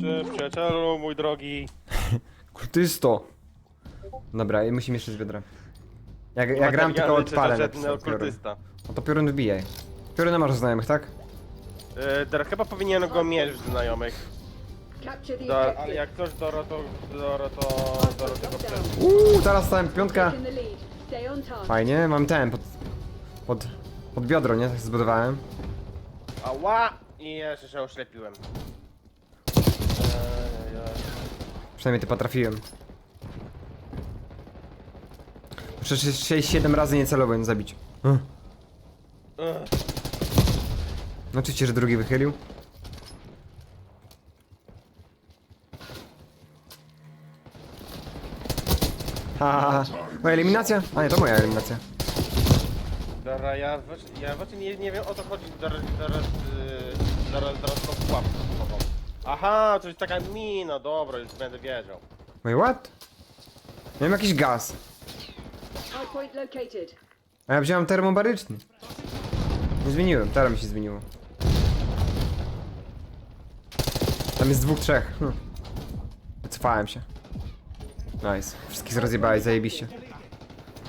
Cześć przyjacielu, mój drogi. Kultysto. Dobra, i musimy jeszcze z wiadra. Jak, ja gram tylko czy odpalę piorun. okultysta. No to piorun wbijaj. Pioruna masz znajomych, tak? E, Dara, chyba powinienem go mieć znajomych. Capture the Da, ale objective. jak coś Doro, to Doro, to Doro tego. Uuu, teraz stałem piątka. Taking the lead. Stay on task. Fajnie, mam ten pod, pod, pod biodro, nie? Tak zbudowałem. Ała! I jeszcze się oślepiłem. Przynajmniej ty potrafiłem. Muszę 6-7 razy niecelowo zabić. Ugh. Ugh. No oczywiście, że drugi wychylił. Ha, ha, ha. Moja eliminacja? A nie, to moja eliminacja. Dara, ja, właśnie- ja właśnie nie, nie wiem o co chodzi. Dara, yy, Dara, Dara to pułapkę. Aha, to jest taka mina, dobra, już będę wiedział. Wait, what? Miałem jakiś gaz. Hardpoint located. A ja wziąłem termobaryczny. Nie zmieniłem, teraz mi się zmieniło. Tam jest dwóch, trzech. Hm. Wycofałem się. Nice. Wszystkich rozjebałeś, zajebiście.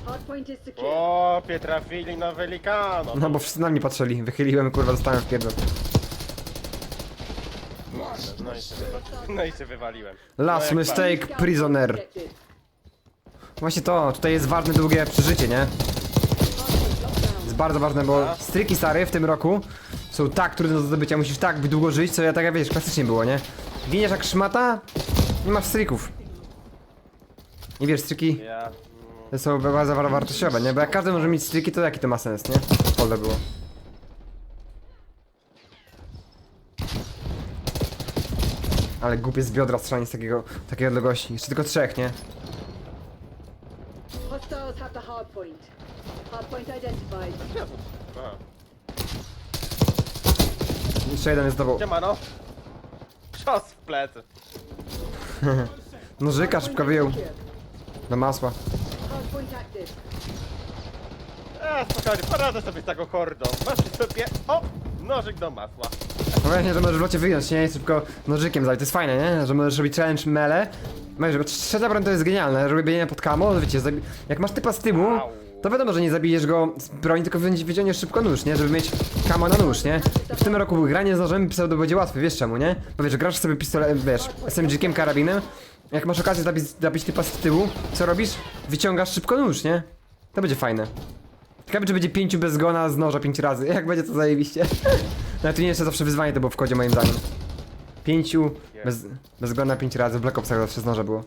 Hardpoint is secure. O, trafili na Velikano. No bo wszyscy na mnie patrzyli. Wychyliłem, kurwa, dostałem w pierdol. No i się, wywa- no i się wywaliłem. Last No jak mistake, prisoner. Właśnie to, tutaj jest ważne długie przeżycie, nie? Jest bardzo ważne, bo stryki stary w tym roku są tak trudne do zdobycia, musisz tak długo żyć, co ja tak jak wiesz, klasycznie było, nie? Giniesz jak szmata, nie masz stryków. I wiesz, stryki Ja... to są bardzo wa- wartościowe, nie? Bo jak każdy może mieć stryki, to jaki to ma sens, nie? Pole było. Ale głupie z biodra strzelanie z takiego, takiej odległości. Jeszcze tylko trzech, nie? Hostiles have the hardpoint. Hardpoint identified. Aha. Jeszcze jeden jest z tobą. Siemano. Czas w plecy. Nożyka szybko wyjął. Do masła. Active. A, spokojnie, poradzę sobie z taką hordą. Masz przy sobie... O! Nożyk do masła. No właśnie, że możesz w locie wyjąć, nie? Szybko nożykiem zabić. To jest fajne, nie? Że możesz robić challenge mele. Możesz, bo trzecia broń to jest genialne. Robienie pod kamo, wiecie, jak masz typa z tyłu, to wiadomo, że nie zabijesz go z broni, tylko wycią- wyciągniesz szybko nóż, nie? Żeby mieć kamo na nóż, nie? W tym roku granie z nożem pseudo będzie łatwe, wiesz czemu, nie? Bo wiesz, grasz sobie pistoletem, wiesz, SMG-kiem, karabinem. Jak masz okazję zabić, zabić typa z tyłu, co robisz? Wyciągasz szybko nóż, nie? To będzie fajne. Ciekawe, czy będzie pięciu bez gona z noża pięć razy. Jak będzie to zajebiście. No tu nie jeszcze zawsze wyzwanie to było w kodzie moim zdaniem. Pięciu bez, bez gona pięć razy. W Black Opsach zawsze z noża było.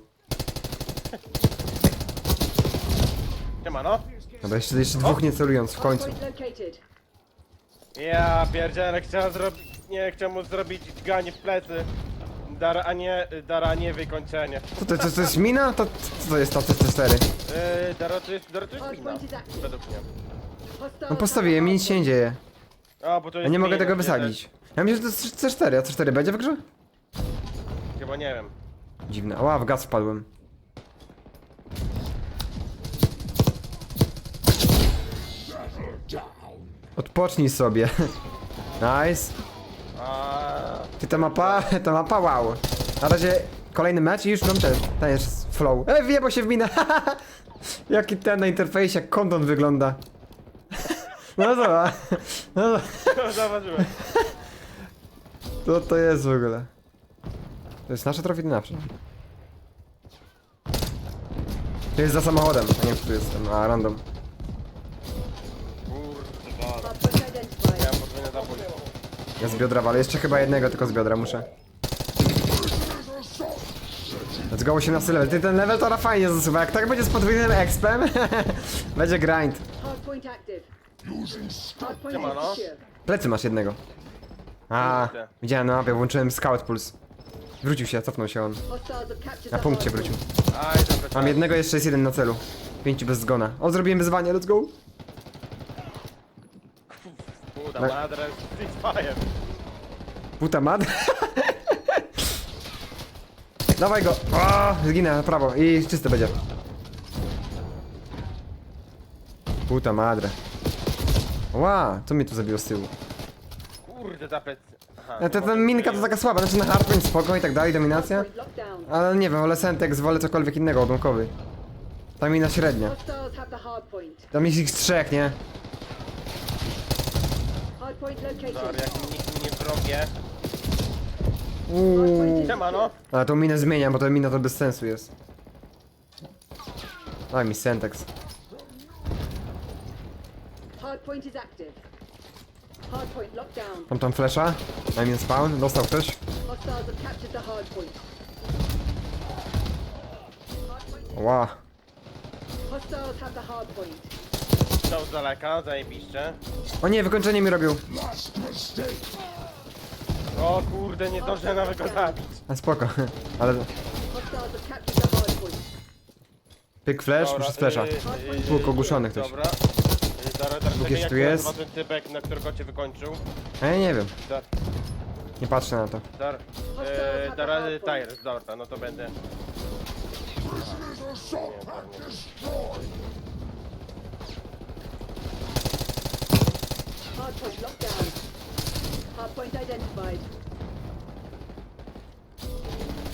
Siemano. Dobra, jeszcze, jeszcze dwóch nie celując w końcu. Ja pierdzielę, chciałem zrobić... Nie, chciałem mu zrobić dźganie w plecy. Dara, a nie... Dara, nie wykończenie. Co to, to, to jest mina? To co to jest ta C4? Yy, Dara, to jest... Dara, to jest mina. Według mnie. No postawiłem i nic się nie dzieje. A, bo to Ja jest nie mogę tego wysadzić. Ja myślę, że to jest C4, a C4 będzie w grze? Chyba nie wiem. Dziwne. Ła, w gaz wpadłem. Odpocznij sobie. Nice. A, Ty ta mapa, ta mapa wow. Na razie kolejny mecz i już mam ten, ten jest flow. E, wjebał się w minę. Jaki ten na interfejsie, jak kondon wygląda. No dobra. No dobra. Zauważyłem. To to jest w ogóle. To jest nasze trofit nasze. To jest za samochodem, a nie wiem, tu jestem, a random. Kurwa. Miałem podwójne zabójstwo. Ja z biodra walę, jeszcze chyba jednego tylko z biodra muszę. Let's go 18 level. Ty ten level to na fajnie zasuwa. Jak tak będzie z podwójnym expem, będzie grind. Hardpoint active. Siemano. Plecy masz jednego. A, Kurde. widziałem na mapie, włączyłem scout pulse. Wrócił się, cofnął się on. Na punkcie wrócił. Aj, dobra. Mam jednego, jeszcze jest jeden na celu. Pięciu bez zgona. O, zrobiłem wyzwanie, let's go. Puta Na- madre, Fire. Puta madre. Dawaj go. O, zginę na prawo i czyste będzie. Puta madre. Ła, co mnie tu zabiło z tyłu? Kurde, ta. Aha, E, Ta, ta minka to taka słaba, znaczy na hardpoint spoko i tak dalej, dominacja. Ale nie wiem, wolę Sentex, wolę cokolwiek innego, odłamkowy. Ta mina średnia. Hostiles have the hardpoint. Tam jest ich z trzech, nie? Hardpoint Dobra, located. jak nikt mi nie wrobię. Uuu. Siema no. Ale tą minę zmieniam, bo ta mina to bez sensu jest. Daj mi Sentex. Hardpoint is active. Hardpoint locked down. Mam tam flesza. Mi spawn. Dostał ktoś. Hostiles have captured the hardpoint. Ła. Hostiles have the hardpoint. To z daleka, zajebiście. O nie, wykończenie mi robił. O kurde, nie zdążę nawet go zabić. A spoko. Ale Hostiles have captured the hardpoint. pyk flash, Dobra, muszę flesza. yy, yy, Tłuk ogłuszony ktoś. Dobra. Dara, Bóg czekaj, jak tu się jest? nazywa ten typek, na którego cię wykończył? A ja nie wiem. Dar, Nie patrzę na to. dar, yy, dara, Tires, dobra, no to będę. Dar. Hardpoint locked down. Hardpoint identified.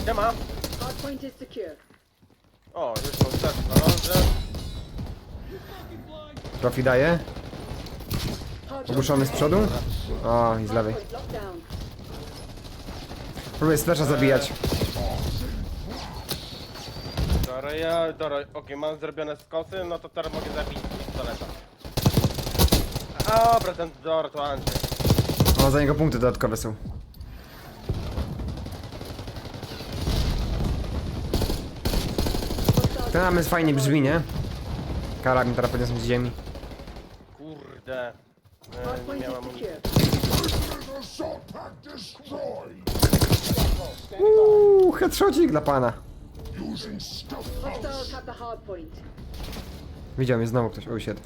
Siema! Hardpoint is secure. O, już mam start na lądzie. Profi daje. Ogłuszony z przodu. O, i z lewej. Próbuję z flasha zabijać. Dobra, ja, dobra, okej, mam zrobione skosy, no to teraz mogę zabić z pistoleta. Dobra, ten Dor to Andrzej. O, za niego punkty dodatkowe są. Ten namysł fajnie brzmi, nie? Karabin teraz podniosłem z ziemi. Kurde. E, nie secure. Uuu, headshotик dla pana. Hostiles the hardpoint. Widział mnie znowu ktoś, oj. Kurde.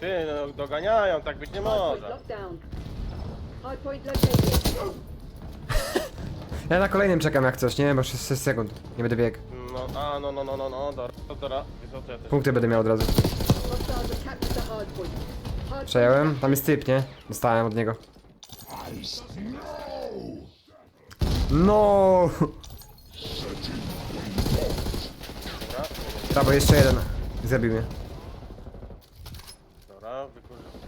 Ty, no, doganiają, tak być nie może. locked down. Hardpoint located. Ja na kolejnym czekam jak coś, nie? Bo 6 sekund. Nie będę biegł. No, a, no, no, no, no, no, dobra, dobra, co, ja też. Punkty będę miał od razu. Przejąłem. Tam jest typ, nie? Dostałem od niego. No. Dobra, jeszcze jeden. Zabił mnie. dobra, wykorzystam.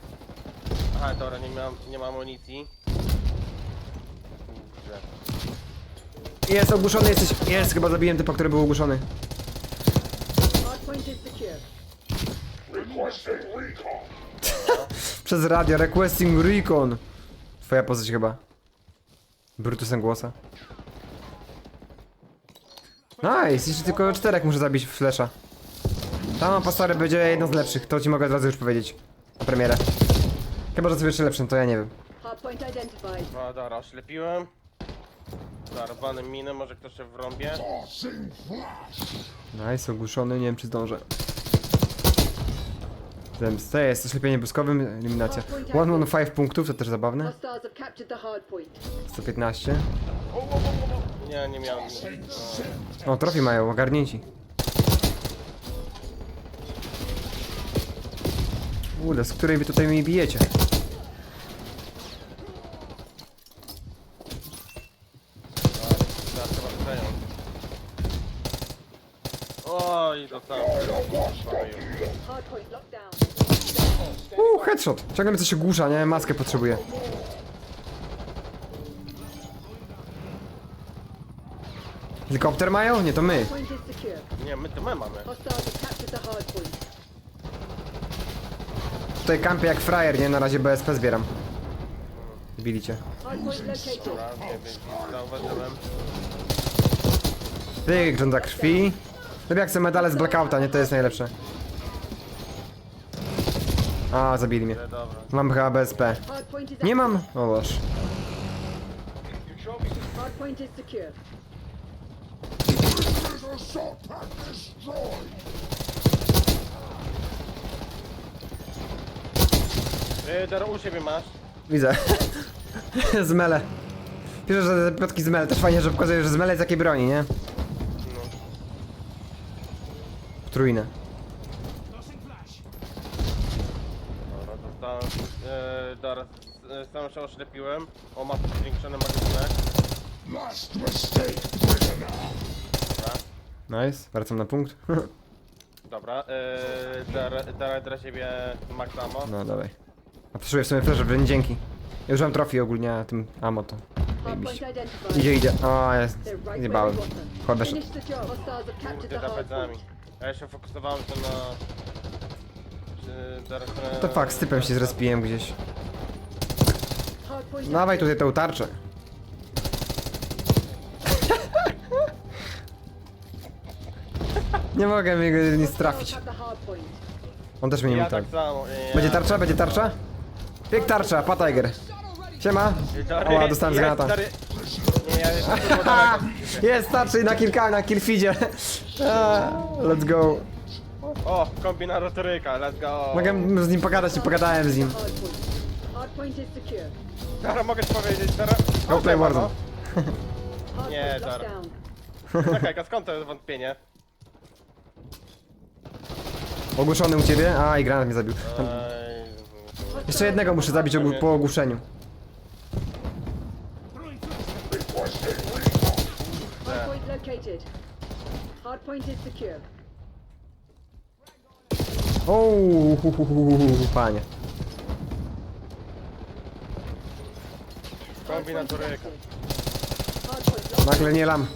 Aha, dobra, nie mam, nie mam amunicji. Kurde. Jest ogłuszony, jesteś. Jest, chyba zabiłem typa, który był ogłuszony. Przez radio, requesting recon. Twoja postać chyba. Brutusem głosa. Nice, jeszcze tylko czterech muszę zabić w flesza. Ta mapa stary będzie jedną z lepszych, to ci mogę od razu już powiedzieć. Na premierę. Chyba, że sobie jeszcze lepszą, to ja nie wiem. Hardpoint identified. No, dobra, oślepiłem. Zarwany minę, może ktoś się wrąbie. Nice, ogłuszony, nie wiem czy zdążę. Zemsta jest oślepienie błyskowym, eliminacja. 1 on 5 punktów, to też zabawne. Hostiles have captured the hardpoint. 115. Nie, nie miałem. O, trofi mają, ogarnięci. Kurde, z której wy tutaj mi bijecie? Oj, dostałem. Hardpoint locked down. Uuu, headshot. Ciągle mi coś ogłusza, nie? Maskę potrzebuję. Helikopter mają? Nie, to my. Point is secure. Nie, my to my mamy. Hostiles have captured the hardpoint. Tutaj kampię jak frajer, nie? Na razie BSP zbieram. Bili cię. Hardpoint located. Dobra, nie wiem, zauważyłem. Pyk, żąda krwi. Lubię jak są medale z blackouta, nie? To jest najlepsze. A, zabili mnie. Dobra. Mam chyba BSP. Hardpoint is Nie mam. O boż. Hardpoint is secure. Ty, Daro, u siebie masz. Widzę. zmele. Pisze, że te plotki zmele. Też fajnie, że pokazuje, że zmele z jakiej broni, nie? No. Trójne. Dobra, dostałem. E, Dobra, s- sam się oślepiłem. O, ma zwiększony magazynek. Dobra. Nice, wracam na punkt. Dobra, yy, dar, dar dla ciebie max ammo. No dawaj. A potrzebuję w sumie flash, żeby dzięki. Ja użyłem trofii ogólnie, a tym ammo to. Hardpoint identified. Idzie, idzie. O, jest. They're right where we Zjebałem. want them. Chyba weszedł. Finish the job. Hostiles have captured Kurde, the za hard plecami. A ja się fokusowałem się na... Czy. To fuck, z typem się zrespiłem gdzieś. Dawaj tutaj tą tarczę. Nie mogę mnie Hostiles trafić. On też mnie nie Ja mógł tak trafić. samo. Ja... Będzie tarcza? Będzie tarcza? Piek tarcza, pa Tiger. Siema. Dary- Oła, dostałem z granata. dary- Nie, ja daleko. Jest tarczy na kilka, na killfeedzie. A, Let's go. O, kombinatoryka, let's go. Mogę z nim pogadać, nie pogadałem z nim. Hard point. Hard point is secure. Dara, mogę ci powiedzieć, Dara? Go play Warzone. Hard Nie, point locked down. Czekaj, a skąd to jest wątpienie? Ogłuszony u ciebie? A, i granat mnie zabił. Tam- Ej, Jeszcze jednego muszę zabić ogłu- po ogłuszeniu. Hard point located. Hard point is secure. Ouu, panie. Hard point Kombinatoryka. active. Hard point locked. Nagle nie lam.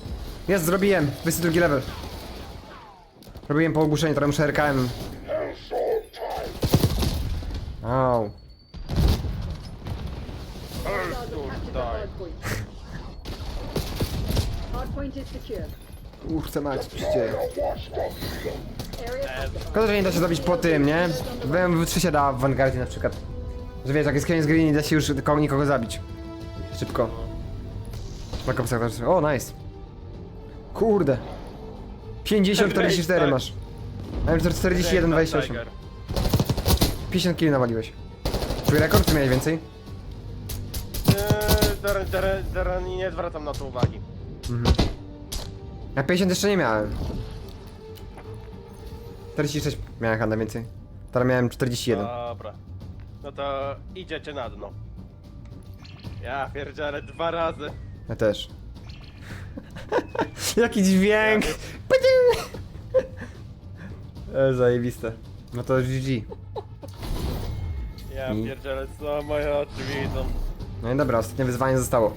Jest, zrobiłem. 22 level. Robiłem po ogłuszeniu, teraz muszę RKM. Au. Hostiles have captured the Daj. hard point. Hard point is secure. Kurczę mać, occupied. Szkoda, że nie da się zabić po tym, nie? W BMW3 się da w Vanguardzie na przykład. Że wiesz, jak jest koniec gry, nie da się już nikogo, nikogo zabić. Szybko. Ops też. O, nice. Kurde. 50-44 masz. A ja 41, 28. Tiger. 50 kg nawaliłeś. Twój rekord, czy miałeś więcej? Eee, Dara, Dara, Dara, nie zwracam na to uwagi. Ja 50 jeszcze nie miałem. 46 miałem chyba więcej. Teraz miałem 41. Dobra. No to idziecie na dno. Ja pierdzielę dwa razy. Ja też. Jaki dźwięk! E, zajebiste. No to GG. Ja pierdzielę, co moje oczy widzą. No i dobra, ostatnie wyzwanie zostało.